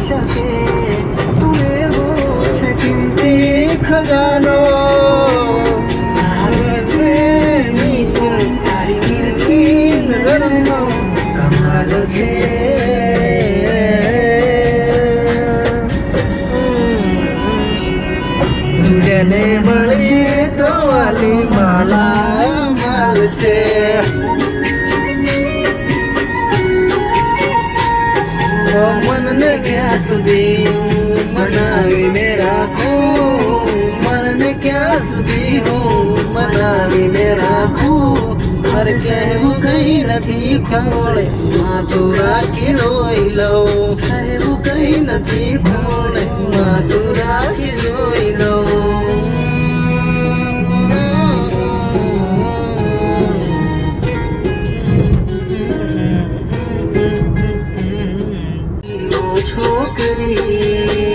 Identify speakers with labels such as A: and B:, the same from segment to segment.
A: શકે તું એવો છે કિંમતી ખજાનો કમાલ છે જેને મળીએ તો વાલી માલા માલ છે મનને ક્યાં સુધી મનાવીને રાખું મનને ક્યાં સુધી હું મનાવીને રાખું હર કહેવું કઈ નથી ખોળે માથું રાખી રોઈ લઉં કહેવું કઈ નથી ખોળે માથું રાખી છોકરી.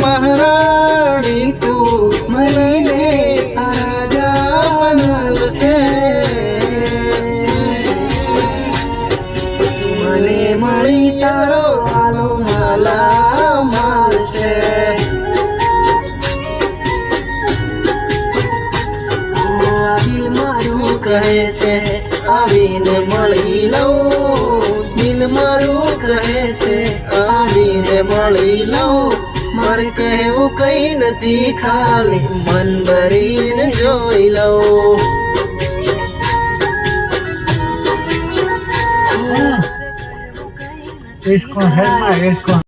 A: મહારાણી તું મળીને તારા બનાલ છે. મારું કહે છે આવીને મળી લઉં દિલ મારું કહે છે આવીને મળી લઉં મારે કહેવું કઈ નથી ખાલી મન ભરીને જોઈ લઉં
B: इसको है ना इसको